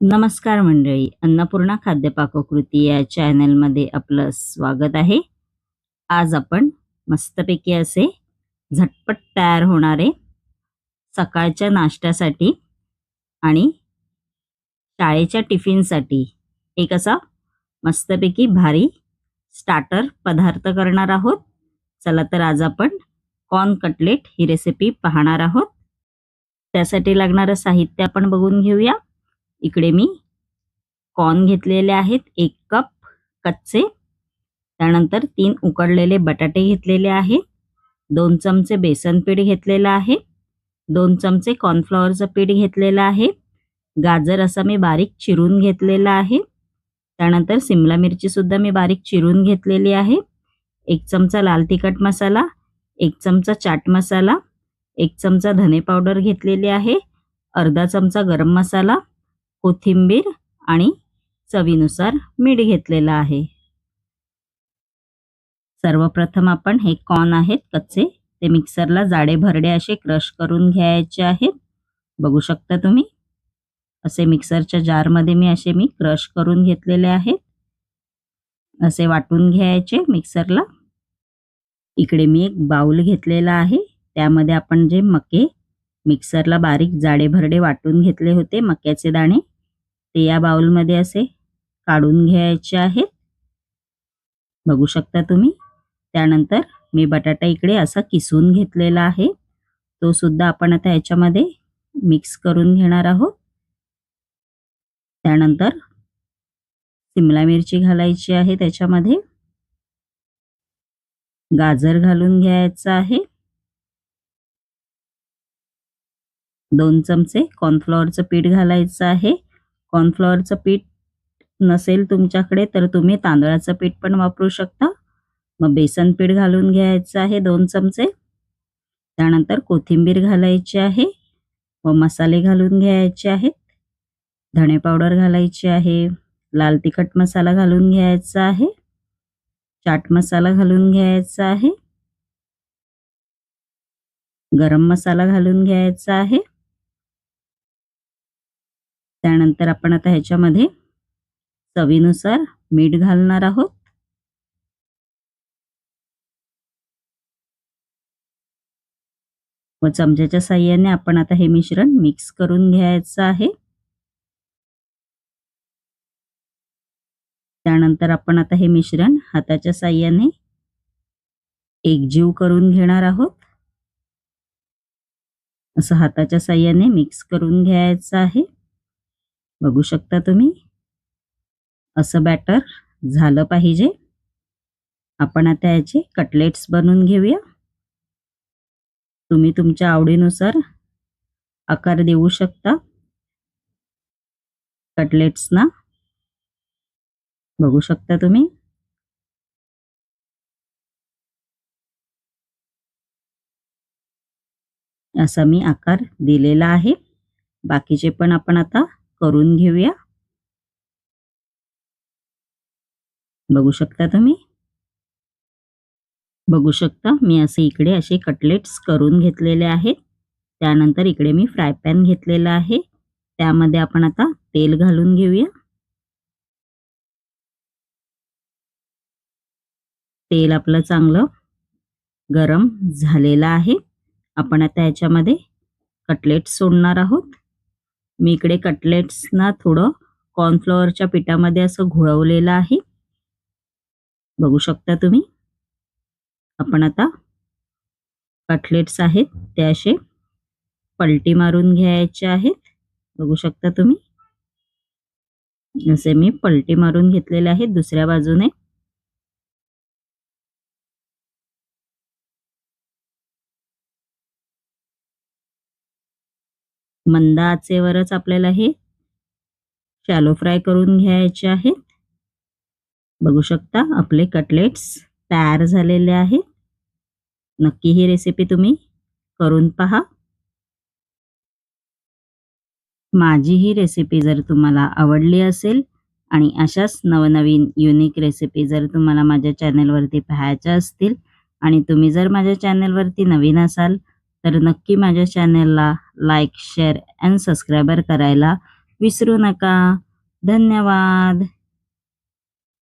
नमस्कार मंडळी अन्नपूर्णा खाद्यपाककृती या चॅनलमध्ये आपलं स्वागत आहे. आज आपण मस्तपैकी असे झटपट तयार होणारे सकाळच्या नाश्त्यासाठी आणि शाळेच्या टिफिनसाठी एक असा मस्तपैकी भारी स्टार्टर पदार्थ करणार आहोत. चला तर आज आपण कॉर्न कटलेट ही रेसिपी पाहणार आहोत. त्यासाठी लागणारं साहित्य आपण बघून घेऊया. इकडे मी कॉर्न घेतलेले आहेत एक कप कच्चे. त्यानंतर तीन उकडलेले बटाटे घेतलेले आहेत. दोन चमचे बेसन पीठ घेतलेलं आहे. दोन चमचे कॉर्नफ्लॉवरचं पीठ घेतलेलं आहे. गाजर असा मी बारीक चिरून घेतलेला आहे. त्यानंतर सिमला मिरचीसुद्धा मी बारीक चिरून घेतलेली आहे. एक चमचा लाल तिखट मसाला एक चमचा चाट मसाला एक चमचा धने पावडर घेतलेली आहे अर्धा चमचा गरम मसाला कोथिंबीर आणि चवीनुसार मीठ घेतलेलं आहे. सर्वप्रथम आपण हे कॉर्न आहेत कच्चे ते मिक्सरला जाडे भरडे असे क्रश करून घ्यायचे आहेत. बघू शकता तुम्ही? असे मिक्सरच्या जारमध्ये मी असे मी क्रश करून घेतलेले आहेत. असे वाटून घ्यायचे मिक्सरला. इकडे मी एक बाउल घेतलेला आहे. त्यामध्ये आपण जे मके मिक्सरला बारीक जाडे भरडे वाटून घेतले होते. मक्याचे दाणे ते या बाउलमध्ये असे काढून घ्यायचे आहेत. बघू शकता तुम्ही. त्यानंतर मी बटाटा इकडे असा किसून घेतलेला आहे. तो सुद्धा आपण आता याच्यामध्ये मिक्स करून घेणार आहोत. त्यानंतर सिमला मिरची घालायची आहे त्याच्यामध्ये. गाजर घालून घ्यायचं आहे. दोन चमचे कॉर्नफ्लॉवरचं पीठ घालायचं आहे. कॉर्नफ्लॉवरचं पीठ नसेल तुमच्याकडे तर तुम्ही तांदळाचं पीठ पण वापरू शकता. मग बेसन पीठ घालून घ्यायचं आहे दोन चमचे. त्यानंतर कोथिंबीर घालायची आहे. व मसाले घालून घ्यायचे आहेत. धणे पावडर घालायची आहे. लाल तिखट मसाला घालून घ्यायचा आहे. चाट मसाला घालून घ्यायचा आहे. गरम मसाला घालून घ्यायचा आहे. त्यानंतर आपण आता ह्याच्यामध्ये चवीनुसार मीठ घालणार आहोत. व चमच्याच्या साह्याने आपण आता हे मिश्रण मिक्स करून घ्यायचं आहे. त्यानंतर आपण आता हे मिश्रण हाताच्या साह्याने एकजीव करून घेणार आहोत. असं हाताच्या साह्याने मिक्स करून घ्यायचं आहे. बघू शकता तुम्ही? असं बॅटर झालं पाहिजे. आपण आता याचे कटलेट्स बनवून घेऊया. तुम्ही तुमच्या आवडीनुसार आकार देऊ शकता. कटलेट्सना बघू शकता तुम्ही? असा मी आकार दिलेला आहे. बाकीचे पण आपण आता करून घेऊया. बघू शकता तुम्ही? बघू शकता मी असे इकडे असे कटलेट्स करून घेतलेले आहेत. त्यानंतर इकडे मी फ्राय पॅन घेतलेला आहे. त्यामध्ये आपण आता तेल घालून घेऊया. तेल आपलं चांगलं गरम झालेलं आहे. आपण आता याच्यामध्ये कटलेट्स सोडणार आहोत. मी इकडे कटलेट्सना थोडं कॉर्नफ्लॉवरच्या पिठामध्ये असं घोळवलेलं आहे. बघू शकता तुम्ही. आपण आता कटलेट्स आहेत ते असे पलटी मारून घ्यायचे आहेत. बघू शकता तुम्ही. असे मी पलटी मारून घेतलेले आहेत दुसऱ्या बाजूने. मंद आचेवरच आपल्याला हे शॅलो फ्राय करून घ्यायचे आहेत. बघू शकता आपले कटलेट्स तयार झालेले आहेत. नक्की ही रेसिपी तुम्ही करून पहा. माझी ही रेसिपी जर तुम्हाला आवडली असेल आणि अशाच नवनवीन युनिक रेसिपी जर तुम्हाला माझ्या चॅनलवरती पाहायच्या असतील आणि तुम्ही जर माझ्या चॅनलवरती नवीन असाल तर नक्की माझ्या चॅनेलला लाईक शेअर अँड सबस्क्रायबर करायला विसरू नका. धन्यवाद.